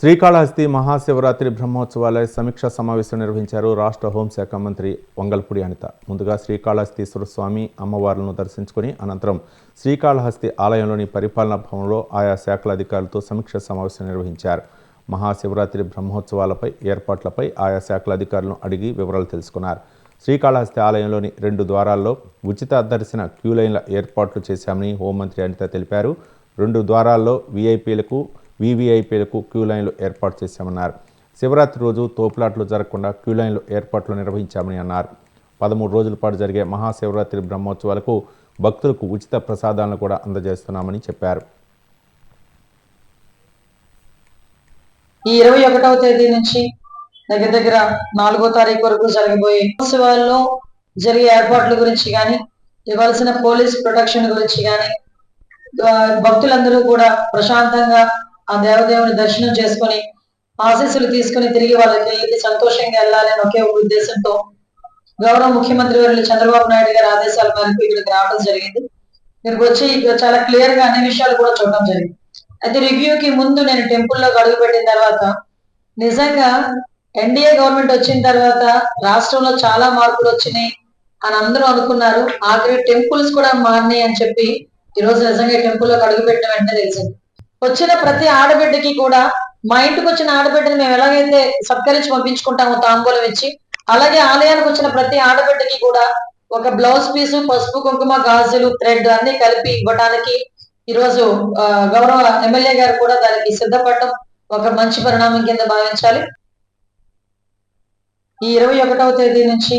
శ్రీకాళహస్తి మహాశివరాత్రి బ్రహ్మోత్సవాలయ సమీక్షా సమావేశం నిర్వహించారు రాష్ట్ర హోంశాఖ మంత్రి వంగల్పూడి అనిత. ముందుగా శ్రీకాళహస్తీశ్వర స్వామి అమ్మవార్లను దర్శించుకుని అనంతరం శ్రీకాళహస్తి ఆలయంలోని పరిపాలనా భవనంలో ఆయా శాఖల అధికారులతో సమీక్షా సమావేశం నిర్వహించారు. మహాశివరాత్రి బ్రహ్మోత్సవాలపై ఏర్పాట్లపై ఆయా శాఖల అధికారులను అడిగి వివరాలు తెలుసుకున్నారు. శ్రీకాళహస్తి ఆలయంలోని రెండు ద్వారాల్లో ఉచిత దర్శన క్యూ లైన్ల ఏర్పాట్లు చేశామని హోంమంత్రి అనిత తెలిపారు. రెండు ద్వారాల్లో వీఐపీలకు వీవీఐపీలకు క్యూ లైన్లు ఏర్పాటు చేశామన్నారు. శివరాత్రి రోజు తోపులాట్లు జరగకుండా క్యూ లైన్లు ఏర్పాట్లు నిర్వహించామని అన్నారు. పదమూడు రోజుల పాటు జరిగే మహాశివరాత్రి బ్రహ్మోత్సవాలకు భక్తులకు ఉచిత ప్రసాదాలను కూడా అందజేస్తున్నామని చెప్పారు. ఈ ఇరవై ఒకటవ తేదీ నుంచి దగ్గర దగ్గర నాలుగో తారీఖు వరకు జరగబోయే ఉత్సవాల్లో జరిగే ఏర్పాట్ల గురించి కానీ ఇవ్వాల్సిన పోలీస్ ప్రొటెక్షన్ గురించి కానీ భక్తులందరూ కూడా ప్రశాంతంగా ఆ దేవదేవుని దర్శనం చేసుకొని ఆశీస్సులు తీసుకొని తిరిగి వాళ్ళకి ఇల్లుకి సంతోషంగా వెళ్ళాలని ఒకే ఉద్దేశంతో గౌరవ ముఖ్యమంత్రి వర్యులు చంద్రబాబు నాయుడు గారి ఆదేశాల మేరకు ఇక్కడికి రావడం జరిగింది. ఇక్కడికి వచ్చి ఇక్కడ చాలా క్లియర్గా అన్ని విషయాలు కూడా చూడడం జరిగింది. అయితే రివ్యూ కి ముందు నేను టెంపుల్లోకి గడుగు పెట్టిన తర్వాత నిజంగా ఎన్డీఏ గవర్నమెంట్ వచ్చిన తర్వాత రాష్ట్రంలో చాలా మార్పులు వచ్చినాయి అని అందరూ అనుకున్నారు. ఆఖరి టెంపుల్స్ కూడా మారినాయి అని చెప్పి ఈ రోజు నిజంగా టెంపుల్లోకి గడుగు పెట్టిన వెంటనే తెలిసింది. వచ్చిన ప్రతి ఆడబిడ్డకి కూడా మా ఇంటికి వచ్చిన ఆడబిడ్డని మేము ఎలాగైతే సత్కరించి పంపించుకుంటామో తాంబూలం ఇచ్చి అలాగే ఆలయానికి వచ్చిన ప్రతి ఆడబిడ్డకి కూడా ఒక బ్లౌజ్ పీసు పసుపు కుంకుమ గాజులు థ్రెడ్ అన్ని కలిపి ఇవ్వడానికి ఈరోజు గౌరవ ఎమ్మెల్యే గారు కూడా దానికి సిద్ధపడటం ఒక మంచి పరిణామం కింద భావించాలి. ఈ ఇరవై ఒకటవ తేదీ నుంచి